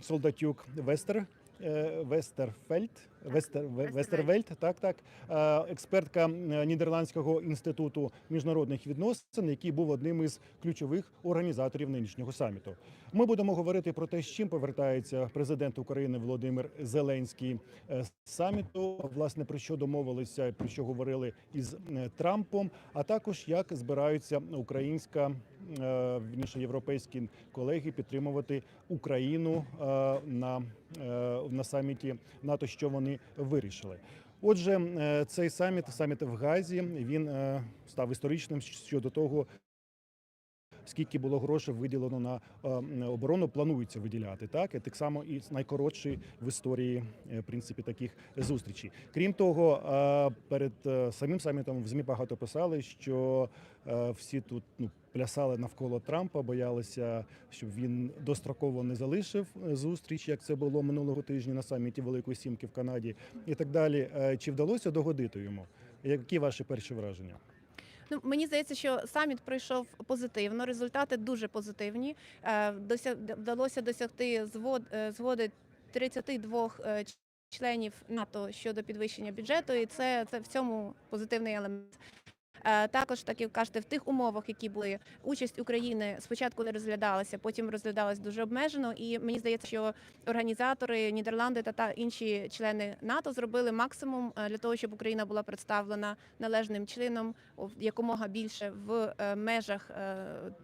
Солдатюк Вестер. е, Вестерфельд, Вестер, Вестервельд, так, так, е, експертка е, Нідерландського інституту міжнародних відносин, який був одним із ключових організаторів нинішнього саміту. Ми будемо говорити про те, з чим повертається президент України Володимир Зеленський е, з саміту. Власне про що домовилися, про що говорили із е, Трампом, а також як збираються українська е, вірніше, європейські колеги підтримувати Україну е, на, е, на саміті НАТО, що вони вирішили. Отже, е, цей саміт, саміт в Газі, він став історичним щодо того, скільки було грошей виділено на оборону, планується виділяти. Так і так само і найкоротший в історії в принципі таких зустрічей. Крім того, перед самим самітом в змі багато писали, що всі тут ну плясали навколо Трампа, боялися, щоб він достроково не залишив е, зустріч, як це було минулого тижня на саміті Великої Сімки в Канаді, і так далі. Е, Чи вдалося догодити йому? Які ваші перші враження? Ну мені здається, що саміт пройшов позитивно. Результати дуже позитивні. Е, вдалося досягти звод, згоди 32 е, членів НАТО щодо підвищення бюджету, і це, це в цьому позитивний елемент. Е, Також, так як кажете, в тих умовах, які були участь України спочатку не розглядалася, потім розглядалась дуже обмежено. І мені здається, що організатори Нідерланди та, та інші члени НАТО зробили максимум е, для того, щоб Україна була представлена належним чином, якомога більше в е, межах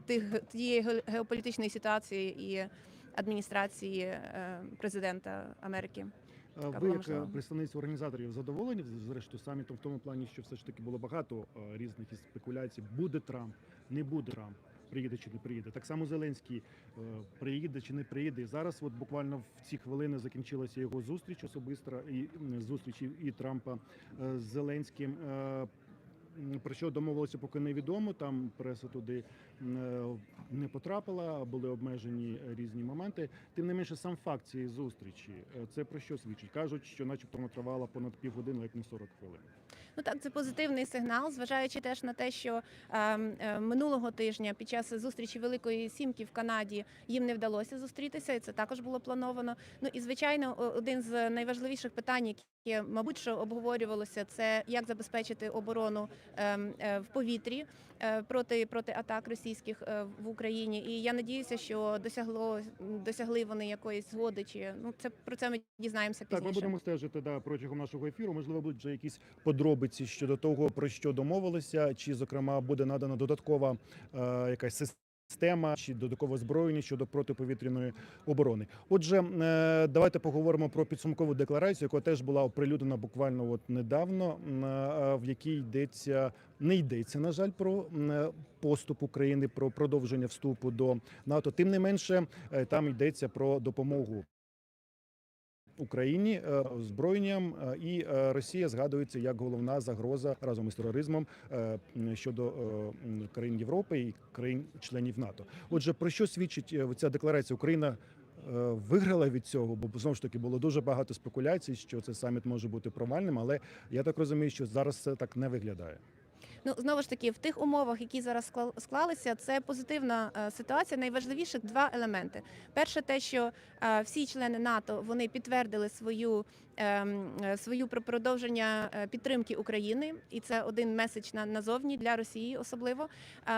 тих тієї ге- геополітичної ситуації і адміністрації президента Америки. Така Ви як е, представниця організаторів задоволені зрештою самітом в тому плані, що все ж таки було багато е, різних із спекуляцій. Буде Трамп, не буде Трамп. Приїде чи не приїде. Так само Зеленський е, приїде чи не приїде. І зараз, от буквально в ці хвилини закінчилася його зустріч особиста і зустріч і- Трампа е, з Зеленським. Про що домовилися, поки невідомо. Там преса туди е, не потрапила, були обмежені різні моменти. Тим не менше, сам факт цієї зустрічі е, це про що свідчить? Кажуть, що, начебто, вона тривала понад півгодини, як не 40 хвилин. Ну так, це позитивний сигнал, зважаючи теж на те, що е, е, минулого тижня під час зустрічі Великої Сімки в Канаді їм не вдалося зустрітися, і це також було плановано. Ну і звичайно, один з найважливіших питань, яке, мабуть, що обговорювалося, це як забезпечити оборону е, е, в повітрі е, проти проти атак російських в Україні. І я надіюся, що досягло досягли вони якоїсь згоди. Чи ну це про це ми дізнаємося Так, ми будемо стежити да, протягом нашого ефіру. Можливо, будуть вже якісь подробиці щодо того, про що домовилися, чи, зокрема, буде надана додаткова е, якась система чи додаткове озброєння щодо протиповітряної оборони. Отже, е, давайте поговоримо про підсумкову декларацію, яка теж була оприлюднена буквально от недавно, е, в якій йдеться не йдеться, на жаль, про е, поступ України, про продовження вступу до НАТО. Тим не менше, там йдеться про допомогу. Україні е, озброєнням е, і е, Росія згадується як головна загроза разом із тероризмом е, щодо е, країн Європи і країн-членів НАТО. Отже, про що свідчить е, ця декларація? Україна е, виграла від цього, бо знову ж таки було дуже багато спекуляцій, що цей саміт може бути провальним, але я так розумію, що зараз це так не виглядає. Ну знову ж таки, в тих умовах, які зараз склал- склалися, це позитивна е, ситуація. Найважливіше два елементи: перше, те, що е, всі члени НАТО вони підтвердили свою свою про продовження е, підтримки України, і це один меседж на назовні для Росії, особливо.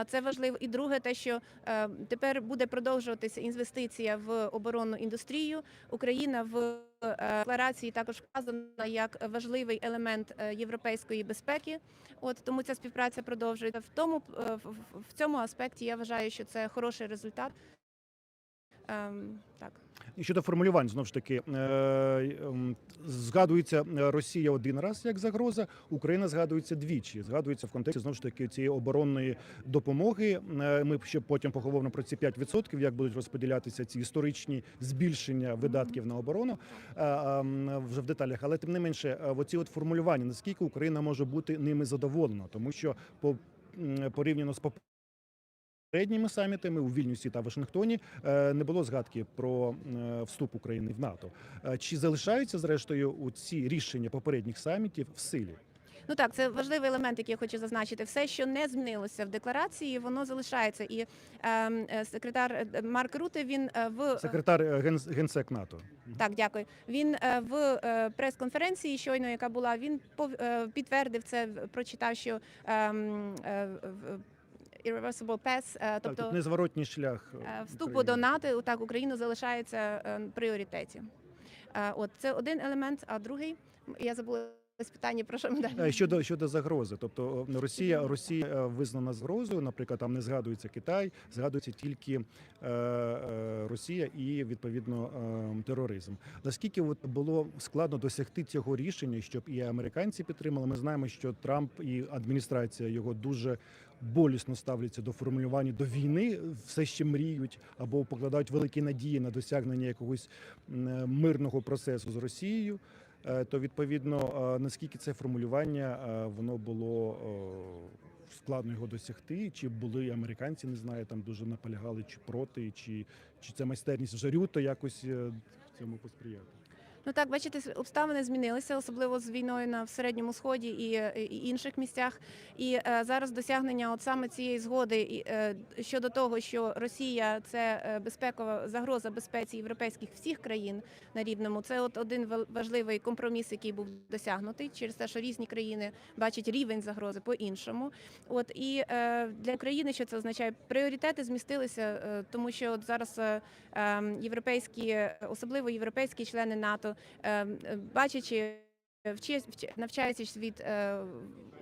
Це важливо. І друге, те, що е, тепер буде продовжуватися інвестиція в оборонну індустрію. Україна в е, декларації також вказана як важливий елемент е, європейської безпеки. От тому ця співпраця продовжується. В тому е, в цьому аспекті я вважаю, що це хороший результат. Ем, так. Щодо формулювань, знову ж таки, е, згадується е, Росія один раз як загроза, Україна згадується двічі. Згадується в контексті знову ж таки цієї оборонної допомоги. Е, Ми ще потім поговоримо про ці 5%, як будуть розподілятися ці історичні збільшення видатків на оборону вже в деталях. Але тим не менше, оці от формулювання, наскільки Україна може бути ними задоволена, тому що по порівняно з Попередніми самітами у Вільнюсі та Вашингтоні е, не було згадки про е, вступ України в НАТО. Е, Чи залишаються зрештою у ці рішення попередніх самітів в силі? Ну так, це важливий елемент, який я хочу зазначити. Все, що не змінилося в декларації, воно залишається. І ем, е, секретар е, Марк Руте він е, в Секретар е, генсек НАТО. Так, дякую. Він е, в е, прес-конференції, щойно яка була, він пов- е, підтвердив це, прочитав, що ем, е, в- irreversible path, е, Так, тобто тут незворотній шлях е, е, вступу до НАТО, так Україна залишається в пріоритеті. От це один елемент, а другий я забула питання, про що ми далі. Щодо щодо загрози, тобто Росія Росія визнана загрозою. Наприклад, там не згадується Китай, згадується тільки е, е, Росія і відповідно е, тероризм. Наскільки от було складно досягти цього рішення, щоб і американці підтримали? Ми знаємо, що Трамп і адміністрація його дуже болісно ставляться до формулювання до війни, все ще мріють або покладають великі надії на досягнення якогось е, мирного процесу з Росією. Е, то відповідно е, наскільки це формулювання е, воно було е, складно його досягти, чи були американці, не знаю, там дуже наполягали, чи проти, чи, чи це майстерність вже Рюто якось е, цьому посприяти. Ну так, бачите, обставини змінилися, особливо з війною на середньому сході і, е, і інших місцях. І е, зараз досягнення от саме цієї згоди і, е, щодо того, що Росія це е, безпекова загроза безпеці європейських всіх країн на рівному. Це от один важливий компроміс, який був досягнутий через те, що різні країни бачать рівень загрози по-іншому. От і е, для України що це означає? Пріоритети змістилися, е, тому що от зараз е, ем, європейські, особливо європейські члени НАТО, бачачи. вчи- вчи- Навчаючись від е,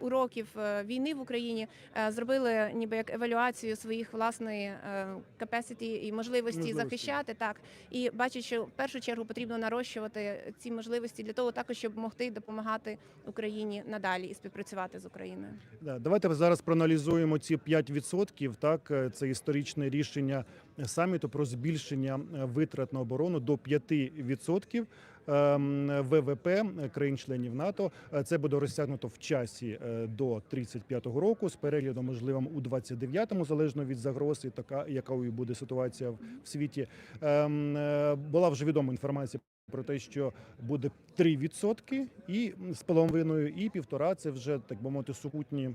уроків е, війни в Україні, е, зробили ніби як евалюацію своїх власної е, capacity і можливості Можливості. захищати так. І бачать, що в першу чергу потрібно нарощувати ці можливості для того, також щоб могти допомагати Україні надалі і співпрацювати з Україною. Да, давайте зараз проаналізуємо ці 5%. Так, е, це історичне рішення саміту про збільшення е, витрат на оборону до 5% ем, ВВП країн-членів НАТО. Е, Це буде розтягнуто в часі е, до 35-го року з переглядом можливим у 29-му, залежно від загрози, така якою буде ситуація в світі. Ем, е, Була вже відома інформація. Про те, що буде 3% і з половиною, і півтора це вже так би мовити е,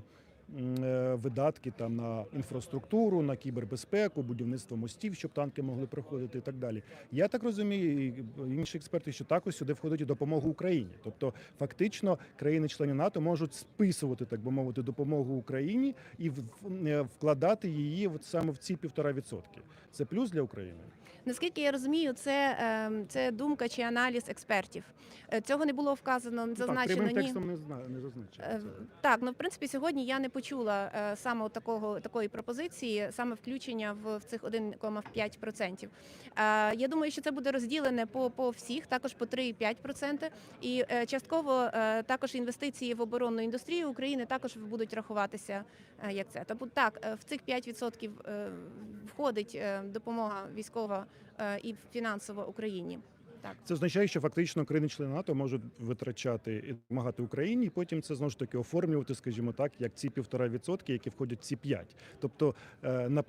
видатки там на інфраструктуру, на кібербезпеку, будівництво мостів, щоб танки могли проходити і так далі. Я так розумію, і інші експерти, що також сюди входить і допомога Україні. Тобто, фактично, країни-члени НАТО можуть списувати, так би мовити, допомогу Україні і е, вкладати її от саме в ці півтора відсотки. Це плюс для України. Наскільки я розумію, це, ем, це думка чи аналіз експертів. Е, Цього не було вказано, Ну, так, зазначено прямим ні. текстом не зна не Е. Так, ну в принципі, сьогодні я не почула е, саме такого такої пропозиції, саме включення в, в цих 1,5%. Е, я думаю, що це буде розділене по, по всіх, також по 3,5%. І е, частково також інвестиції в оборонну індустрію України також будуть рахуватися як це. Тобто так, в цих 5% е, входить допомога військова і фінансова Україні. Так. Це означає, що фактично країни-члени НАТО можуть витрачати і допомагати Україні, і потім це знову ж таки оформлювати, скажімо так, як ці півтора відсотки, які входять в ці п'ять. Тобто е, на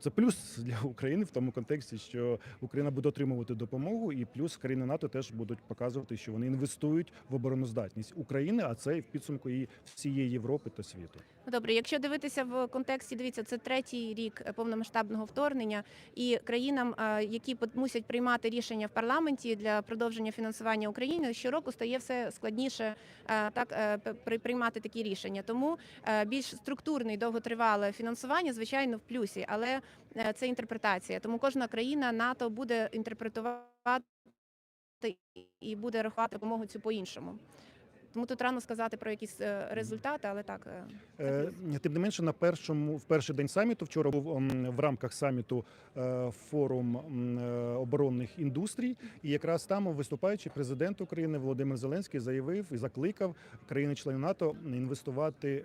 це плюс для України в тому контексті, що Україна буде отримувати допомогу, і плюс країни НАТО теж будуть показувати, що вони інвестують в обороноздатність України, а це в підсумку і всієї Європи та світу. Добре, якщо дивитися в контексті, дивіться, це третій рік е, повномасштабного вторгнення, і країнам, е, які мусять приймати рішення в парламенті для продовження фінансування України, щороку стає все складніше е, так е, при- приймати такі рішення. Тому е, більш структурне і довготривале фінансування, звичайно, в плюсі, але е, це інтерпретація. Тому кожна країна НАТО буде інтерпретувати і буде рахувати допомогу цю по-іншому. Тому тут рано сказати про якісь е, результати, але так. е, Тим не менше, на першому в перший день саміту вчора був в рамках саміту форум оборонних індустрій, і якраз там виступаючи президент України Володимир Зеленський заявив і закликав країни-члени НАТО інвестувати.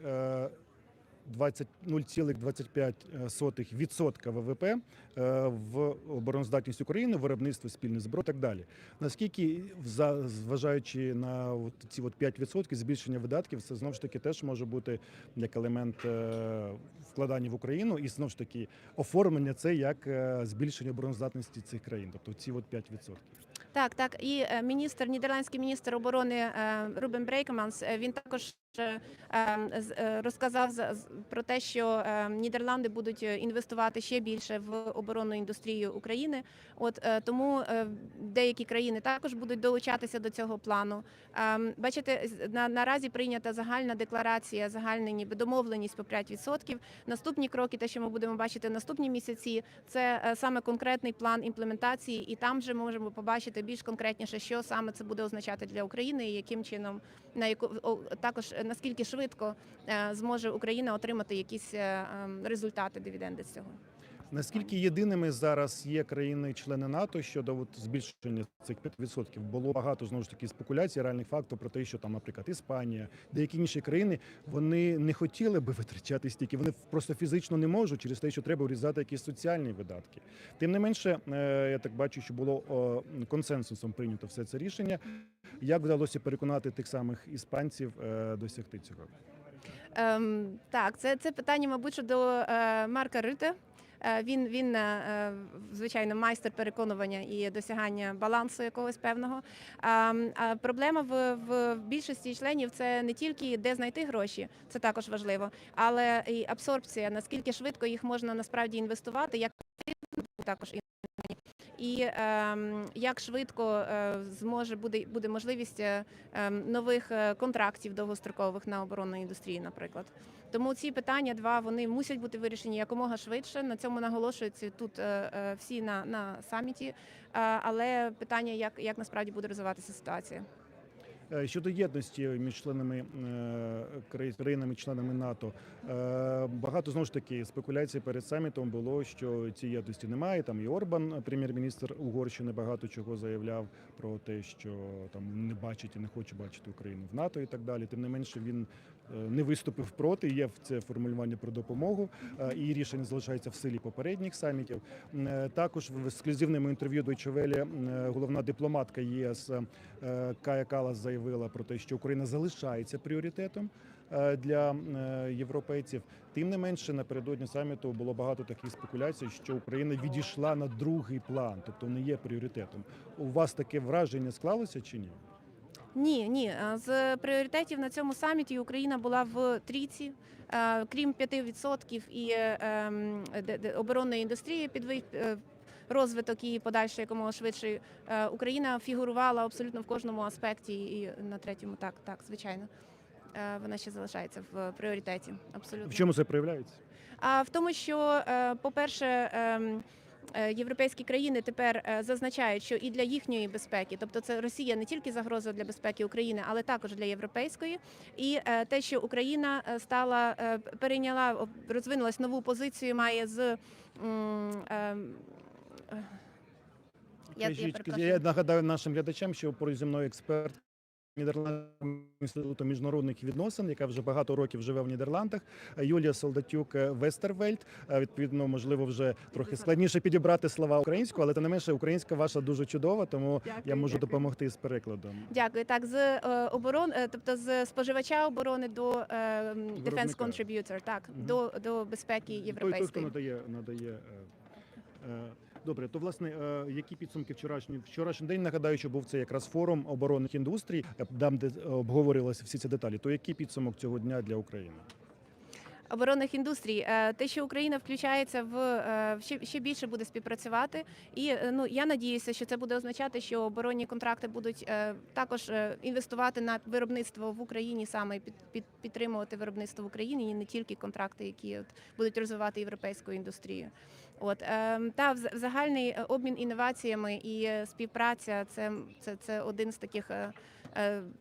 Е, 20 0,25% ВВП е, в обороноздатність України, виробництво спільних зброй і так далі. Наскільки, зважаючи на ці от 5% збільшення видатків, це знову ж таки теж може бути як елемент е, вкладання в Україну, і знову ж таки оформлення це як е, збільшення обороноздатності цих країн, тобто ці от 5%. Так, так. І е, міністр, нідерландський міністр оборони е, Рубен Брейкеманс, е, він також е, е, розказав за- з- про те, що е, Нідерланди будуть е, інвестувати ще більше в оборонну індустрію України. От е, тому е, деякі країни також будуть долучатися до цього плану. Ем, Бачите, на наразі прийнята загальна декларація, загальна ніби домовленість по 5%. Наступні кроки, те, що ми будемо бачити наступні місяці, це е, саме конкретний план імплементації, і там вже можемо побачити більш конкретніше, що саме це буде означати для України, і яким чином на яку також е, наскільки швидко е, зможе Україна отримати якісь е, ем, результати дивіденди з цього. Наскільки єдиними зараз є країни-члени НАТО щодо от збільшення цих 5%? Було багато знову ж таки спекуляцій, реальних фактів про те, що там, наприклад, Іспанія, деякі інші країни вони не хотіли би витрачати стільки. Вони просто фізично не можуть через те, що треба урізати якісь соціальні видатки. Тим не менше, е, я так бачу, що було консенсусом прийнято все це рішення. Як вдалося переконати тих самих іспанців е, досягти цього? Ем, так, це, це питання, мабуть, до е, Марка Рюте. Е, Він, він е, е, звичайно майстер переконування і досягання балансу якогось певного. А, а проблема в, в більшості членів це не тільки де знайти гроші, це також важливо, але і абсорбція, наскільки швидко їх можна насправді інвестувати, як також і ем, як швидко е, зможе буде буде можливість е, ем, нових е, контрактів довгострокових на оборонну індустрію, наприклад. Тому ці питання два вони мусять бути вирішені якомога швидше. На цьому наголошуються тут е, е, всі на, на саміті. Е, але питання, як, як насправді буде розвиватися ситуація. Щодо єдності між членами країнами-членами НАТО, багато знову ж таки спекуляцій перед самітом було, що цієї єдності немає. Там і Орбан, прем'єр-міністр Угорщини, багато чого заявляв про те, що там не бачить і не хоче бачити Україну в НАТО і так далі. Тим не менше, він не виступив проти. Є в це формулювання про допомогу, е, і рішення залишається в силі попередніх самітів. Е, Також в ексклюзивному інтерв'ю Welle е, головна дипломатка ЄС е, Кая Калас заявила про те, що Україна залишається пріоритетом е, для е, європейців. Тим не менше, напередодні саміту було багато таких спекуляцій, що Україна відійшла на другий план, тобто не є пріоритетом. У вас таке враження склалося чи ні? Ні, ні. е, З пріоритетів на цьому саміті Україна була в трійці. Е, Крім 5% і е, ем, оборонної індустрії е, розвиток і подальший якомога швидше. Україна фігурувала абсолютно в кожному аспекті, і на третьому так, так, звичайно. Вона ще залишається в пріоритеті. Абсолютно. В чому це проявляється? А в тому, що, по-перше, ем, європейські країни тепер е, зазначають, що і для їхньої безпеки, тобто це Росія не тільки загроза для безпеки України, але також для європейської. І е, те, що Україна е, стала е, перейняла, розвинулась нову позицію, має з е, я, я я нагадаю нашим глядачам, що поруч зі мною експерт Нідерландського інституту міжнародних відносин, яка вже багато років живе в Нідерландах. Юлія Солдатюк е, Вестервельд. Е, Відповідно, можливо, вже трохи складніше підібрати слова українською, але тим не менше українська ваша дуже чудова, тому я можу дякую. допомогти з перекладом. Дякую. Так, з е, оборон, е, тобто з споживача оборони до е, Defense Contributor, так, Мгм. до, до безпеки Той, той, хто європейської. надає, надає. е, е, Добре, то власне, е, які підсумки вчорашні вчорашній день нагадаю, що був це якраз форум оборонних індустрій, е, там де обговорювалися всі ці деталі. То який підсумок цього дня для України? оборонних індустрій. Е, Те, що Україна включається в е, ще, більше буде співпрацювати, і е, ну я надіюся, що це буде означати, що оборонні контракти будуть е, також е, інвестувати на виробництво в Україні саме під, під підтримувати виробництво в Україні, і не тільки контракти, які будуть розвивати європейську індустрію. От е, та загальний е, обмін інноваціями і е, співпраця це, це, це один з таких е,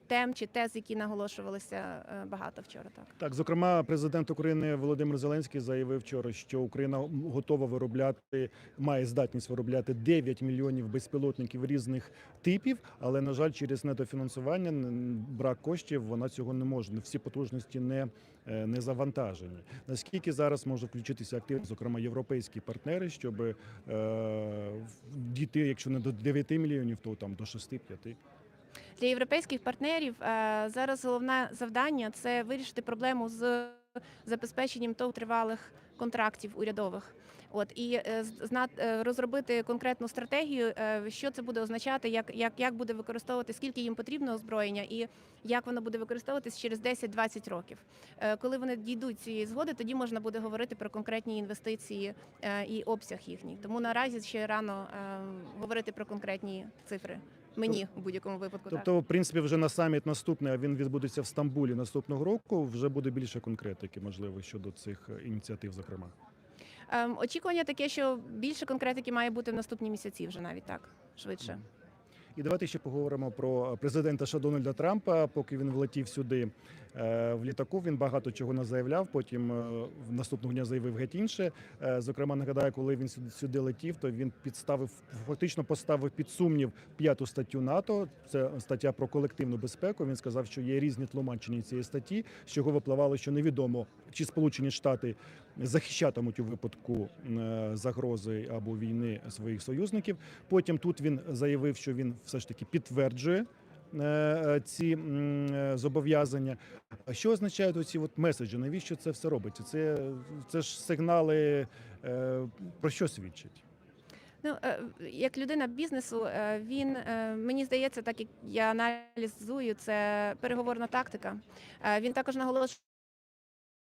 тем чи тез, які наголошувалися е, багато вчора. Так. Так, зокрема, президент України Володимир Зеленський заявив вчора, що Україна готова виробляти, має здатність виробляти 9 мільйонів безпілотників різних типів, але на жаль, через недофінансування, брак коштів, вона цього не може. Всі потужності не, е, не завантажені. Наскільки зараз може включитися активно, зокрема європейські партнери, щоб е, дійти, якщо не до 9 мільйонів, то там до 6-5? Для європейських партнерів е, зараз головне завдання це вирішити проблему з забезпеченням довготривалих контрактів урядових. От і е, е, розробити конкретну стратегію, що це буде означати, як, як, як буде використовувати, скільки їм потрібно озброєння, і як воно буде використовуватись через 10-20 років. Коли вони дійдуть цієї згоди, тоді можна буде говорити про конкретні інвестиції і обсяг їхній. Тому наразі ще рано говорити про конкретні цифри. Мені в будь-якому випадку. так. Тобто, в принципі, вже на саміт наступний, а він відбудеться в Стамбулі наступного року. Вже буде більше конкретики, можливо, щодо цих е, ініціатив, зокрема. Ем, Очікування таке, що більше конкретики має бути в наступні місяці, вже навіть так швидше. І давайте ще поговоримо про президента Дональда Трампа. Поки він влетів сюди в літаку, він багато чого не заявляв. Потім е, в наступного дня заявив геть інше. Е, Зокрема, нагадаю, коли він сюди, летів, то він підставив фактично поставив під сумнів п'яту статтю НАТО. Це стаття про колективну безпеку. Він сказав, що є різні тлумачення цієї статті, з чого випливало, що невідомо чи Сполучені Штати захищатимуть у випадку е, загрози або війни своїх союзників. Потім тут він заявив, що він все ж таки підтверджує е, е, ці е, зобов'язання. А що означають оці от меседжі? Навіщо це все робиться? Це, це ж сигнали е, про що свідчать? Ну, е, як людина бізнесу, е, він е, мені здається, так як я аналізую, це переговорна тактика. Е, Він також наголошує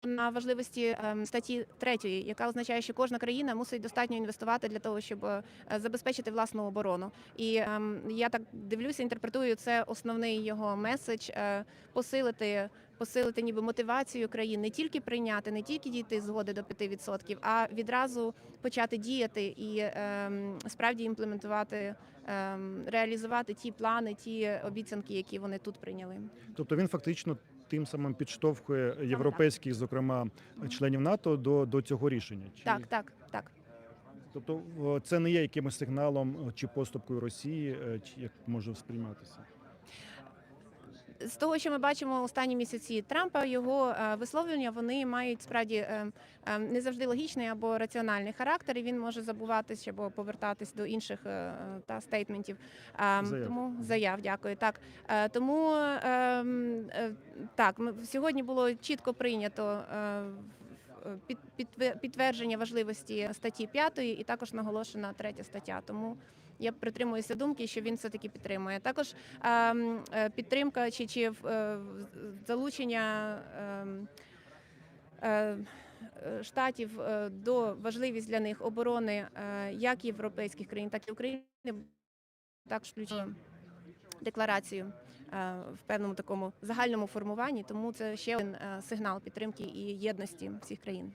на важливості ем, статті третьої, яка означає, що кожна країна мусить достатньо інвестувати для того, щоб е, забезпечити власну оборону. І ем, я так дивлюся, інтерпретую це основний його меседж е, посилити. Посилити ніби мотивацію країн не тільки прийняти, не тільки дійти згоди до 5%, а відразу почати діяти і ем, справді імплементувати, ем, реалізувати ті плани, ті обіцянки, які вони тут прийняли. Тобто він фактично тим самим підштовхує європейських, зокрема членів НАТО, до, до цього рішення. Чи- Так, так, так. Тобто це не є якимось сигналом чи поступкою Росії, е, чи як може сприйматися? З того, що ми бачимо останні місяці Трампа, його е, висловлення вони мають справді е, е, не завжди логічний або раціональний характер, і він може забуватись або повертатись до інших та стейтментів. Е, Заяв. Тому заяв, дякую. Так тому е, м, е, так, сьогодні було чітко прийнято. підтвердження важливості статті 5 і також наголошена третя стаття. Тому я притримуюся думки, що він все таки підтримує. Також ем, е, підтримка чи, чи е, залучення ем, е, штатів до важливість для них оборони як європейських країн, так і України також включує декларацію в певному такому загальному формуванні. Тому це ще один сигнал підтримки і єдності всіх країн.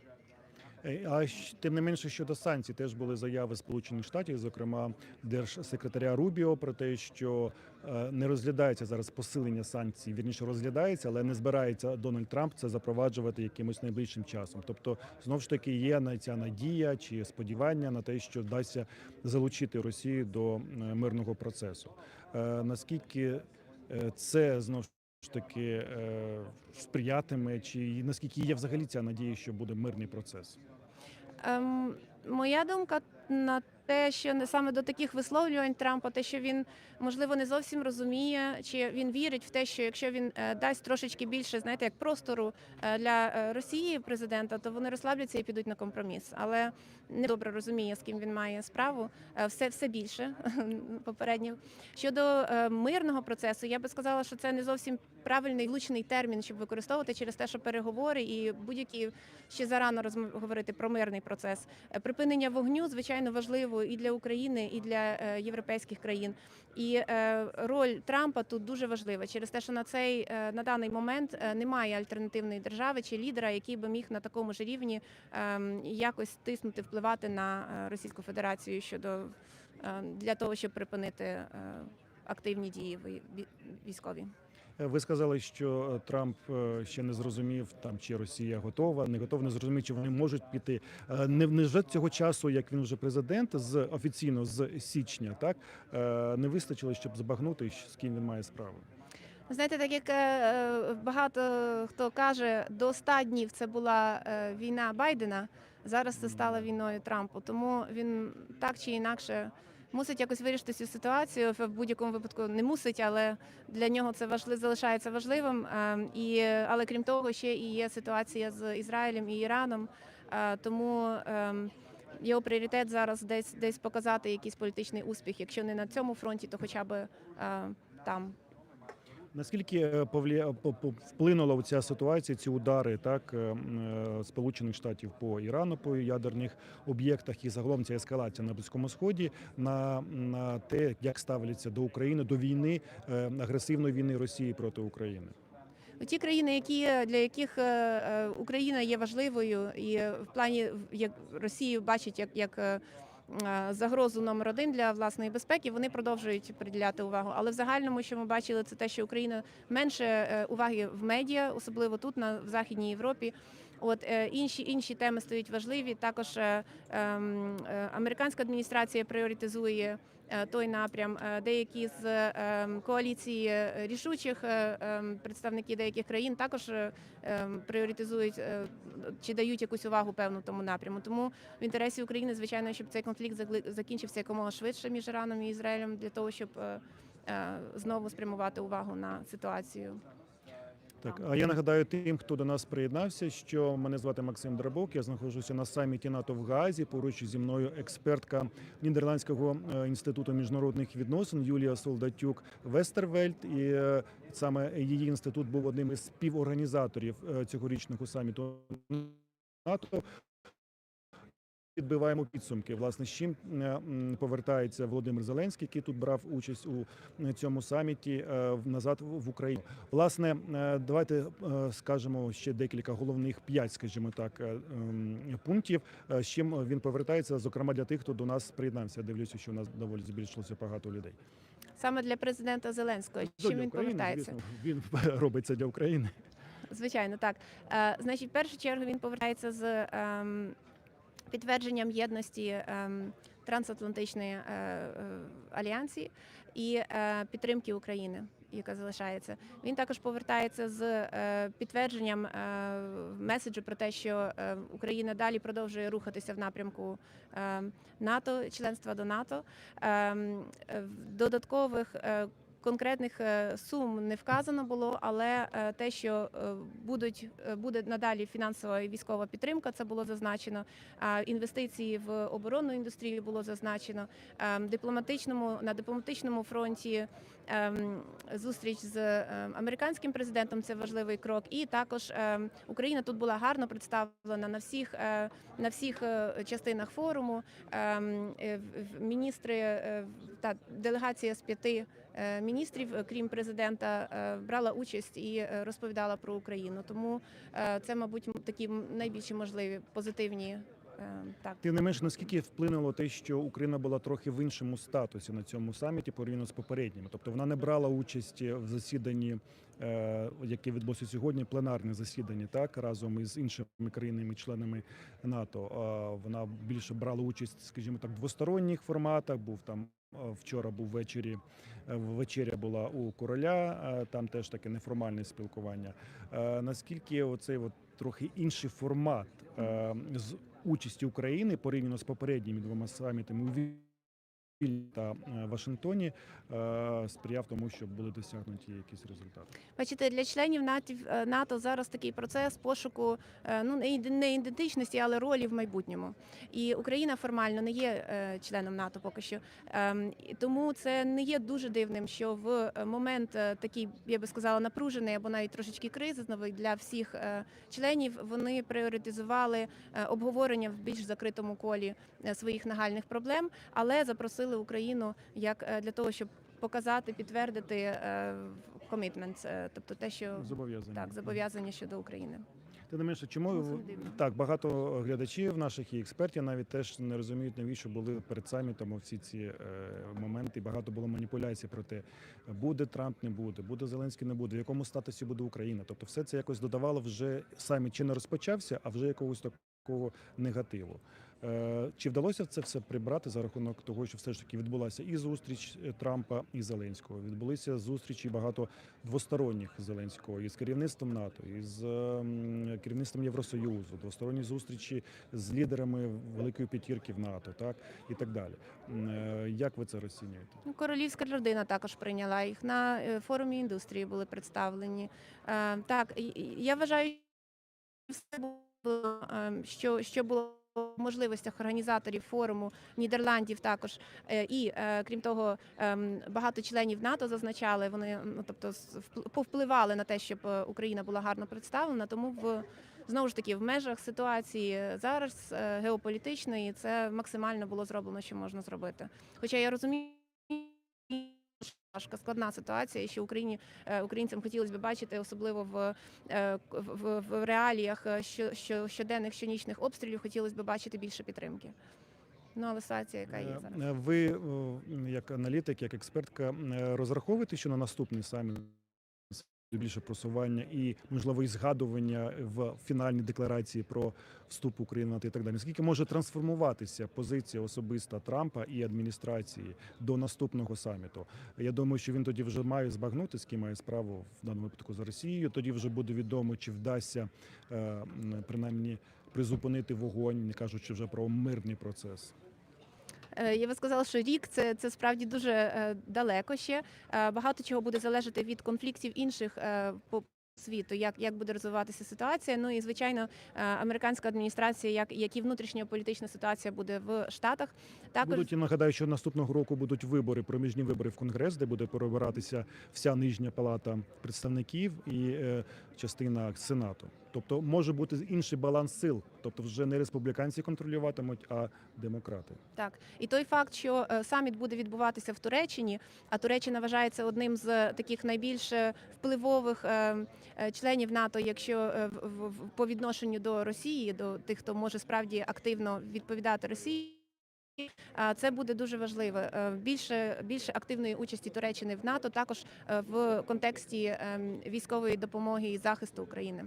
Е, А тим не менше щодо санкцій, теж були заяви Сполучених Штатів, зокрема держсекретаря Рубіо, про те, що е, не розглядається зараз посилення санкцій. Вірніше розглядається, але не збирається Дональд Трамп це запроваджувати якимось найближчим часом. Тобто, знов ж таки, є на- ця надія чи сподівання на те, що вдасться залучити Росію до е, мирного процесу. Наскільки це знов ж таки е, сприятиме, чи наскільки є взагалі ця надія, що буде мирний процес? Ем, моя думка на те, що не саме до таких висловлювань Трампа, те, що він можливо не зовсім розуміє, чи він вірить в те, що якщо він е, дасть трошечки більше, знаєте, як простору е, для е, Росії президента, то вони розслабляться і підуть на компроміс. Але не добре розуміє, з ким він має справу. Все все більше попередньо. Щодо мирного процесу, я би сказала, що це не зовсім правильний влучний термін, щоб використовувати через те, що переговори і будь-які ще зарано розм- говорити про мирний процес. Припинення вогню звичайно важливо і для України, і для е, європейських країн. І е, роль Трампа тут дуже важлива через те, що на цей е, на даний момент немає альтернативної держави чи лідера, який би міг на такому ж рівні ем, якось тиснути, впливати на Російську Федерацію щодо для того, щоб припинити активні дії військові. Ви сказали, що е, Трамп е, ще не зрозумів там, чи Росія готова, не готова, не зрозумів, чи вони можуть піти. Е, Не вже цього часу, як він вже президент, з офіційно з січня, так не вистачило, щоб збагнути, з ким він має справу. Знаєте, так як багато хто каже, до 100 днів це була війна Байдена, зараз це стала війною Трампу. Тому він так чи інакше мусить якось вирішити цю ситуацію. В будь-якому випадку не мусить, але для нього це важливо залишається важливим. Е, І але крім того, ще і є ситуація з Ізраїлем і Іраном. Е, Тому ем, його пріоритет зараз десь десь показати якийсь політичний успіх. Якщо не на цьому фронті, то хоча б е, там. Наскільки е, по- вплинула ця ситуація, ці удари так е, е, Сполучених Штатів по Ірану, по ядерних об'єктах і загалом ця ескалація на Близькому Сході на, на те, як ставляться до України, до війни е, агресивної війни Росії проти України? Ті країни, які для яких е, е, Україна є важливою, і в плані як Росію бачать як, як е, е, загрозу номер один для власної безпеки, вони продовжують приділяти увагу. Але в загальному, що ми бачили, це те, що Україна менше е, уваги в медіа, особливо тут, на в Західній Європі. От е, інші інші теми стають важливі. Також е, ем, е, американська адміністрація пріоритизує той напрям. Деякі з ем, коаліції рішучих ем, представники деяких країн також пріоритизують чи дають якусь увагу певну тому напряму. Тому в інтересі України, звичайно, щоб цей конфлікт закінчився якомога швидше між Іраном і Ізраїлем для того, щоб знову спрямувати увагу на ситуацію. Так, а я нагадаю тим, хто до нас приєднався, що мене звати Максим Драбок. Я знаходжуся на саміті НАТО в Гаазі. Поруч зі мною експертка Нідерландського е, інституту міжнародних відносин Юлія Солдатюк Вестервельд. І е, саме її інститут був одним із співорганізаторів е, цьогорічного саміту НАТО. Підбиваємо підсумки. Власне, з чим е, повертається Володимир Зеленський, який тут брав участь у е, цьому саміті е, назад в Україну. Власне, давайте скажемо ще декілька головних п'ять, скажімо так, ем, пунктів. З чим він повертається, зокрема для тих, хто до нас приєднався. Дивлюся, що у нас доволі збільшилося багато людей. Саме для президента Зеленського, з чим він України, повертається? звісно, він робить це для України. Звичайно, так. Значить, в першу чергу він повертається з ем, підтвердженням єдності ем, трансатлантичної е, е, альянсі і е, підтримки України. Яка залишається, він також повертається з підтвердженням меседжу про те, що Україна далі продовжує рухатися в напрямку е, НАТО, членства до НАТО. Ем, додаткових конкретних е, сум не вказано було, але е, те, що е, будуть буде надалі фінансова і військова підтримка, це було зазначено. Інвестиції в оборонну індустрію було зазначено. Ем, Дипломатичному на дипломатичному фронті ем, зустріч з ем, американським президентом це важливий крок. І також Україна тут була гарно представлена на всіх на всіх частинах форуму. Міністри та делегація з п'яти міністрів, е, крім президента, е, брала участь і е, розповідала про Україну. Тому е, це, мабуть, такі найбільші можливі позитивні. е, Так, Тим не менш, наскільки вплинуло те, що Україна була трохи в іншому статусі на цьому саміті порівняно з попередніми. Тобто вона не брала участь в засіданні, е, яке відбулося сьогодні, пленарне засідання, так разом із іншими країнами-членами НАТО. Вона більше брала участь, скажімо так, в двосторонніх форматах. Був там е, вчора, був ввечері. е, Вечеря була у короля, е, там теж таке неформальне спілкування. Е, Наскільки оцей от трохи інший формат е, з участі України порівняно з попередніми двома самітами та е, Вашингтоні е, сприяв тому, щоб були досягнуті якісь результати. бачите, для членів НАТО, е, НАТО зараз такий процес пошуку ну не ідентичності, але ролі в майбутньому. І Україна формально не є членом НАТО поки що. Ем, Тому це не є дуже дивним, що в момент такий, я би сказала, напружений або навіть трошечки кризисний для всіх членів. Вони пріоритизували обговорення в більш закритому колі своїх нагальних проблем, але запросили Україну як е, для того, щоб показати, підтвердити комітмент, тобто те, що Зобов'язання. так зобов'язання щодо України. Ти не менше, чому так багато глядачів наших і експертів навіть теж не розуміють, навіщо були перед самітом всі ці е, моменти. Багато було маніпуляцій про те, буде Трамп, не буде, буде Зеленський, не буде, в якому статусі буде Україна. Тобто, все це якось додавало вже саміт чи не розпочався, а вже якогось такого негативу. Е, Чи вдалося це все прибрати за рахунок того, що все ж таки відбулася і зустріч е, Трампа і Зеленського? Відбулися зустрічі багато двосторонніх Зеленського із керівництвом НАТО, із ем, керівництвом Євросоюзу, двосторонні зустрічі з лідерами Великої п'ятірки в НАТО, так і так далі. Е, Як ви це розцінюєте? Ну, Королівська родина також прийняла їх на форумі індустрії були представлені. Так, я вважаю, все було, е, що, що було можливостях організаторів форуму Нідерландів також. Е, І е, крім того, ем, багато членів НАТО зазначали, вони ну тобто повпливали на те, щоб е, Україна була гарно представлена. Тому в знову ж таки в межах ситуації зараз геополітичної це максимально було зроблено, що можна зробити. Хоча я розумію. Важка складна ситуація, і що Україні е, українцям хотілося б бачити, особливо в, е, в, в реаліях е, що, що, щоденних щонічних обстрілів, хотілося б бачити більше підтримки. Ну але ситуація, яка є зараз. Ви, як аналітик, як експертка, розраховуєте, що на наступний саміт більше просування і можливо і згадування в фінальній декларації про вступ України НАТО і так далі. Скільки може трансформуватися позиція особиста Трампа і адміністрації до наступного саміту? Я думаю, що він тоді вже має збагнути, з ким має справу в даному випадку за Росією. Тоді вже буде відомо, чи вдасться е, принаймні призупинити вогонь, не кажучи вже про мирний процес. Е, Я би сказала, що рік це, це справді дуже е, далеко ще. Е, Багато чого буде залежати від конфліктів інших по світу, як, як буде розвиватися ситуація. Ну і звичайно, американська адміністрація, як, як і внутрішньополітична ситуація буде в Штатах. Також Будуть я нагадаю, що наступного року будуть вибори, проміжні вибори в Конгрес, де буде перебиратися вся нижня палата представників і частина Сенату. Тобто може бути інший баланс сил. Тобто, вже не республіканці контролюватимуть, а демократи. Так, і той факт, що е, саміт буде відбуватися в Туреччині, а Туреччина вважається одним з таких найбільш е, впливових е, е, членів НАТО, якщо е, по відношенню до Росії, до тих, хто може справді активно відповідати Росії. Це буде дуже важливо. Е, Більше більше активної участі Туреччини в НАТО, також е, в контексті ем, військової допомоги і захисту України.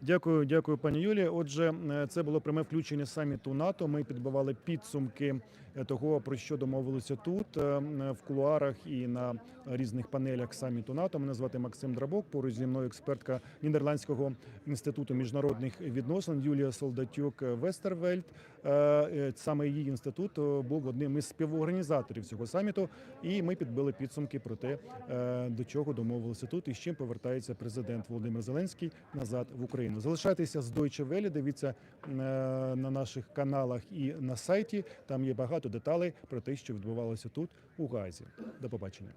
Дякую, дякую, пані Юлія. Отже, е, це було пряме включення саміту НАТО. Ми підбивали підсумки е, того, про що домовилися тут е, в кулуарах і на різних панелях саміту НАТО. Мене звати Максим Драбок. Поруч зі мною експертка Нідерландського інституту міжнародних відносин Юлія Солдатюк Вестервельд. Е, е, Саме її інститут е, був одним із співорганізаторів цього саміту. І ми підбили підсумки про те, до чого домовилися тут і з чим повертається президент Володимир Зеленський назад в Україну. Залишайтеся з Deutsche Welle, дивіться на наших каналах і на сайті. Там є багато деталей про те, що відбувалося тут у Газі. До побачення.